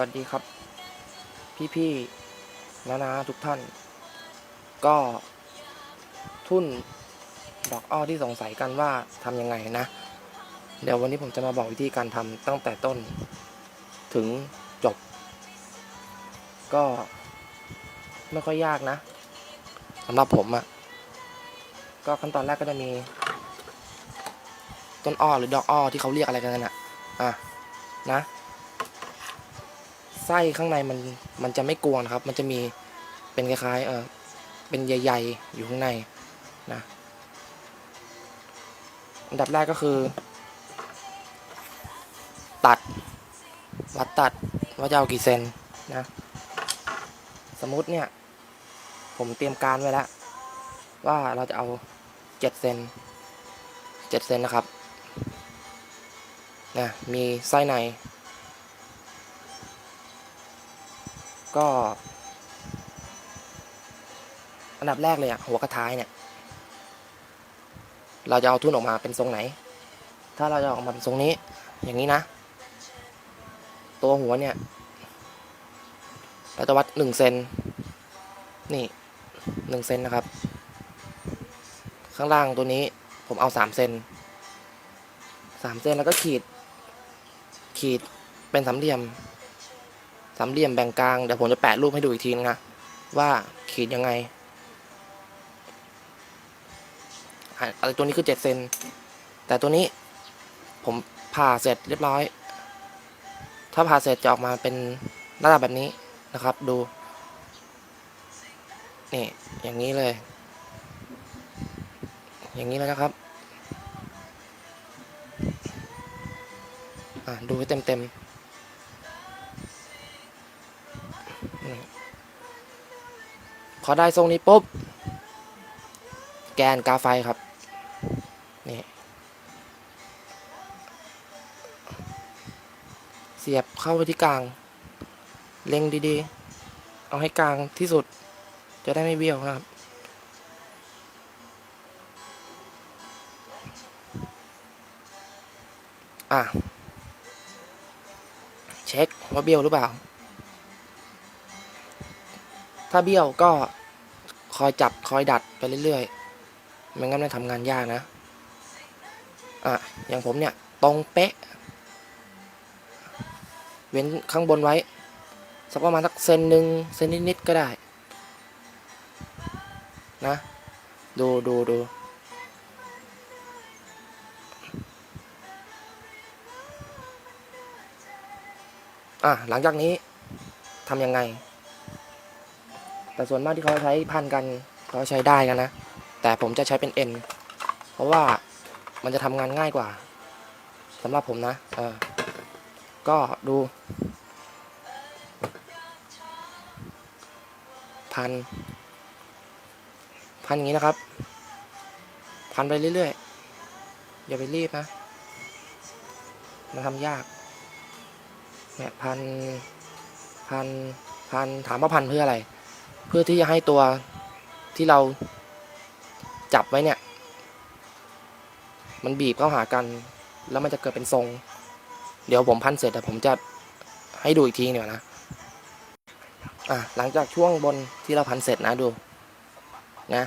วัสดีครับ พี่ๆนานาทุกท่าน ก็ ทุ่นดอกอ้อที่สงสัยกันว่าทำยังไงนะ เดี๋ยววันนี้ผมจะมาบอกวิธีการทำตั้งแต่ต้น ถึงจบ ก็ ไม่ค่อยยากนะสำหรับผมอะก็ขั้นตอนแรกก็จะมี ต้นอ้อหรือดอกอ้อที่เขาเรียกอะไรกันน่ะ อะ นะ ไส้ข้างในมันมันจะไม่กวงนะครับ มันจะมีเป็นคล้ายๆเออเป็นใหญ่ๆอยู่ข้างในนะอันดับแรกก็คือ ตัดวัดตัดว่าจะเอากี่เซนนะ สมมุติเนี่ย ผมเตรียมการไว้แล้ว ว่าเราจะเอาเจ็ดเซนเจ็ดเซนนะครับนะมีไส้ใน ก็ อันดับแรกเลยอะหัวกระท้ายเนี่ย เราจะเอาทุ่นออกมาเป็นทรงไหน ถ้าเราจะออกมาเป็นทรงนี้ อย่างนี้นะ ตัวหัวเนี่ยเราจะวัดหนึ่งเซนนี่หนึ่งเซนนะครับ ข้างล่างตัวนี้ผมเอาสามเซนสามเซนแล้วก็ขีด ขีดเป็นสามเหลี่ยม สามเหลี่ยมแบ่งกลางเดี๋ยวผมจะแปะรูปให้ดูอีกทีนึงนะว่าขีดยังไงอะไรตัวนี้คือเจ็ดเซนแต่ตัวนี้ผมผ่าเสร็จเรียบร้อย ถ้าผ่าเสร็จจะออกมาเป็นหน้าตาแบบนี้นะครับ ดูนี่อย่างนี้เลย อย่างนี้เลยนะครับดูให้เต็มเต็มๆ พอได้ทรงนี้ปุ๊บ แกนกาไฟครับ นี่ เสียบเข้าไปที่กลาง เล็งดีๆ เอาให้กลางที่สุด จะได้ไม่เบี้ยวนะครับอะ เช็คว่าเบี้ยวหรือเปล่า ถ้าเบี้ยวก็ คอยจับคอยดัดไปเรื่อยๆไม่งั้นมันทำงานยากนะอะอย่างผมเนี่ยตรงเป๊ะ เว้นข้างบนไว้สักประมาณสักเซนหนึ่งเซนนิดๆก็ได้นะดูดูดูอะหลังจากนี้ทำยังไง แต่ส่วนมากที่เขาใช้พันกันเขาใช้ได้กันนะ แต่ผมจะใช้เป็นเอ็นเพราะว่ามันจะทำงานง่ายกว่าสำหรับผมนะเออก็ดูพันพันอย่างนี้นะครับ พันไปเรื่อยๆ อย่าไปรีบนะ มันทำยากเนี่ยพัน พัน พัน ถามว่าพันเพื่ออะไร เพื่อที่จะให้ตัวที่เราจับไว้เนี่ย มันบีบเข้าหากัน แล้วมันจะเกิดเป็นทรง เดี๋ยวผมพันเสร็จแต่ผมจะให้ดูอีกทีเดียวนะอะหลังจากช่วงบนที่เราพันเสร็จนะดู นะ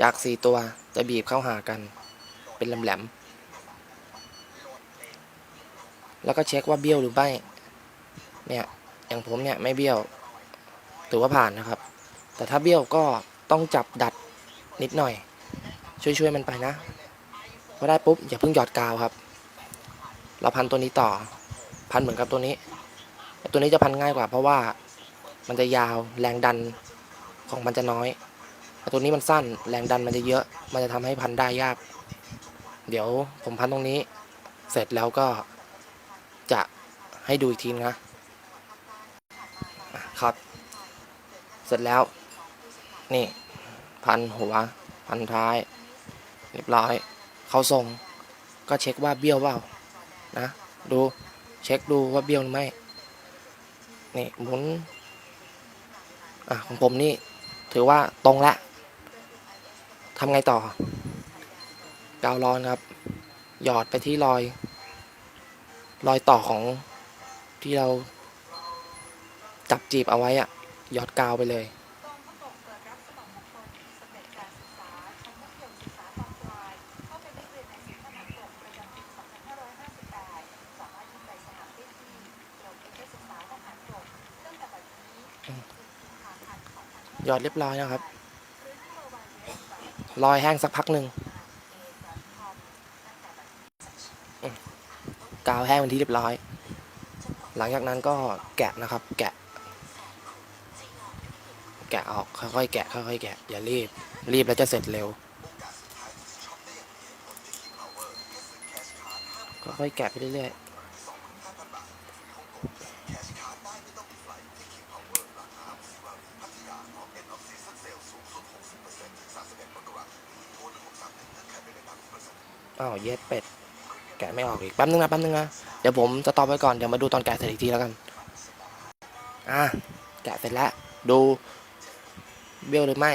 จากสี่ตัวจะบีบเข้าหากัน เป็นแหลมๆแล้วก็เช็คว่าเบี้ยวหรือไม่เนี่ยอย่างผมเนี่ยไม่เบี้ยว ถือว่าผ่านนะครับ แต่ถ้าเบี้ยวก็ต้องจับดัดนิดหน่อย ช่วยๆมันไปนะพอได้ปุ๊บอย่าเพิ่งหยอดกาวครับ เราพันตัวนี้ต่อ พันเหมือนกับตัวนี้ ตัวนี้จะพันง่ายกว่า เพราะว่ามันจะยาวแรงดันของมันจะน้อยแต่ตัวนี้มันสั้นแรงดันมันจะเยอะ มันจะทำให้พันได้ยาก เดี๋ยวผมพันตรงนี้ เสร็จแล้วก็จะให้ดูอีกทีนะ ครับ เสร็จแล้ว นี่ พันหัว พันท้าย เรียบร้อย เขาทรงก็เช็คว่าเบี้ยวเปล่านะ ดูเช็คดูว่าเบี้ยวหรือไม่ นี่หมุน อะของผมนี่ ถือว่าตรงแล้วทำไงต่อ กาวร้อนครับ หยอดไปที่รอย รอยต่อของที่เราจับจีบเอาไว้อะหยอดกาวไปเลย หยอดเรียบร้อยนะครับ รอยแห้งสักพักหนึ่งกาวแห้งเป็นที่เรียบร้อย หลังจากนั้นก็แกะนะครับ แกะ แกะออกค่อยๆแกะค่อยๆแกะอย่ารีบ รีบแล้วจะเสร็จเร็วค่อยๆแกะไปเรื่อยๆ อ้าวเย็ดเป็ด แกะไม่ออกอีกแป๊บนึงนะแป๊บนึงนะเดี๋ยวผมสต็อปไว้ก่อนเดี๋ยวมาดูตอนแกะเสร็จอีกทีแล้วกัน อะแกะเสร็จแล้วดูเบี้ยวหรือไม่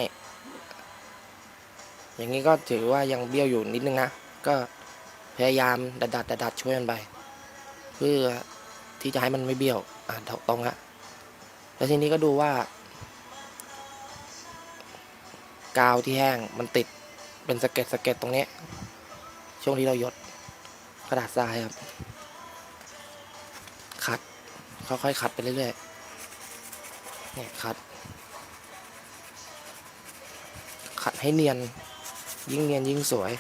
อย่างนี้ก็ถือว่ายังเบี้ยวอยู่นิดนึงนะ ก็พยายามดัดดัดดัดดัดช่วยมันไป เพื่อที่จะให้มันไม่เบี้ยว อะตรงละแล้วทีนี้ก็ดูว่า กาวที่แห้งมันติดเป็นสเก็ดสเก็ดตรงเนี้ย ช่วงที่เรายดกระดาษทรายครับ ขัด ค่อยๆขัดไปเรื่อยๆเนี่ยขัด ขัดให้เนียน ยิ่งเนียนยิ่งสวย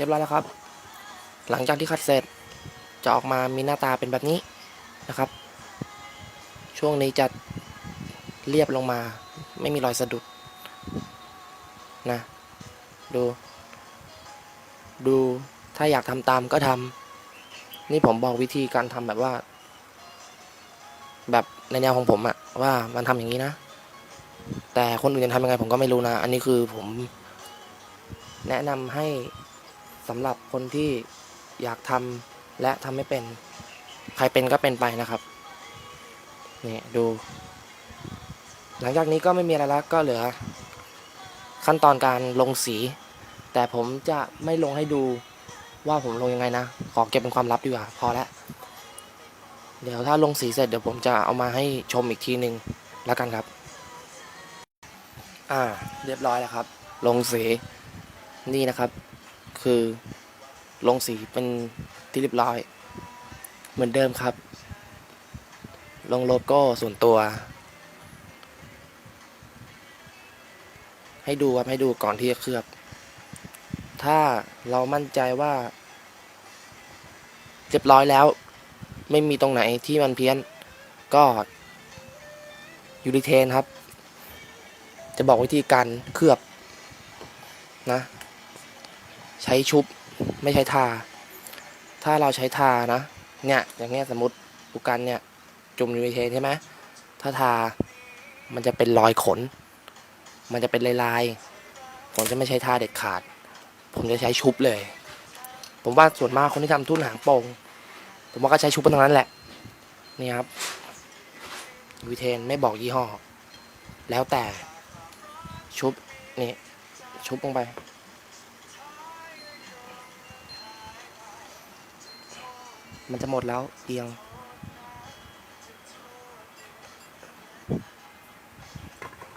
รียบร้อยแล้วครับ หลังจากที่คัดเสร็จจะออกมามีหน้าตาเป็นแบบนี้นะครับ ช่วงนี้จะเรียบลงมา ไม่มีรอยสะดุดนะดู ดูถ้าอยากทำตามก็ทำนี่ผมบอกวิธีการทำแบบว่า แบบในแนวของผมอะว่ามันทำอย่างนี้นะ แต่คนอื่นจะทำยังไงผมก็ไม่รู้นะ อันนี้คือผมแนะนำให้ สำหรับคนที่อยากทำและทำไม่เป็น ใครเป็นก็เป็นไปนะครับนี่ดู หลังจากนี้ก็ไม่มีอะไรแล้วก็เหลือ ขั้นตอนการลงสี แต่ผมจะไม่ลงให้ดูว่าผมลงยังไงนะ ขอเก็บเป็นความลับดีกว่า พอแล้วเดี๋ยวถ้าลงสีเสร็จเดี๋ยวผมจะเอามาให้ชมอีกทีหนึ่งแล้วกันครับ อ่า เรียบร้อยแล้วครับ ลงสีนี่นะครับ คือลงสีเป็นที่เรียบร้อย เหมือนเดิมครับ ลงโลโก้ส่วนตัว ให้ดูครับให้ดูก่อนที่จะเคลือบ ถ้าเรามั่นใจว่าเรียบร้อยแล้ว ไม่มีตรงไหนที่มันเพี้ยน ก็ยูริเทนครับ จะบอกวิธีการเคลือบนะ ใช้ชุบไม่ใช้ทา ถ้าเราใช้ทานะ เนี่ยอย่างเงี้ยสมมติปุกันเนี่ยจุ่มยูริเทนใช่ไหมถ้าทา มันจะเป็นรอยขน มันจะเป็นลายๆ ผมจะไม่ใช้ทาเด็ดขาด ผมจะใช้ชุบเลย ผมว่าส่วนมากคนที่ทำทุ่นหางโป่งผมว่าก็ใช้ชุบเป็นตรงนั้นแหละ นี่ครับวิเทนไม่บอกยี่ห้อ แล้วแต่ชุบนี่ชุบลงไป มันจะหมดแล้วเอียง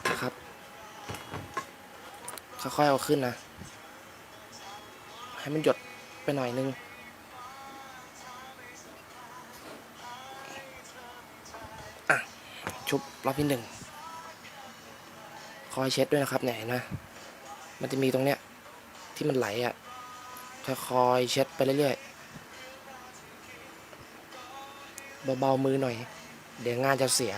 นะครับ ค่อยๆเอาขึ้นนะ ให้มันหยดไปหน่อยนึงอะ ชุบรอบที่หนึ่งคอยเช็ดด้วยนะครับเนี่ยเห็นไหมมันจะมีตรงเนี้ยที่มันไหลอะค่อยๆเช็ดไปเรื่อยๆ เบาๆมือหน่อย เดี๋ยวงานจะเสีย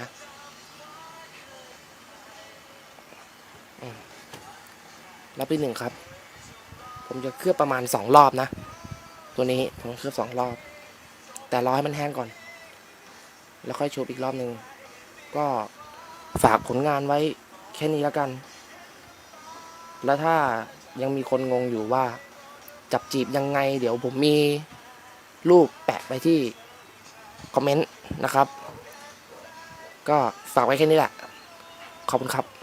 รอบที่หนึ่งครับ ผมจะเคลือบประมาณสองรอบนะ ตัวนี้ผมเคลือบสองรอบ แต่รอให้มันแห้งก่อน แล้วค่อยชุบอีกรอบหนึ่ง ก็ฝากผลงานไว้แค่นี้แล้วกัน แล้วถ้ายังมีคนงงอยู่ว่าจับจีบยังไง เดี๋ยวผมมีรูปแปะไปที่ คอมเมนต์นะครับ ก็ฝากไว้แค่นี้แหละ ขอบคุณครับ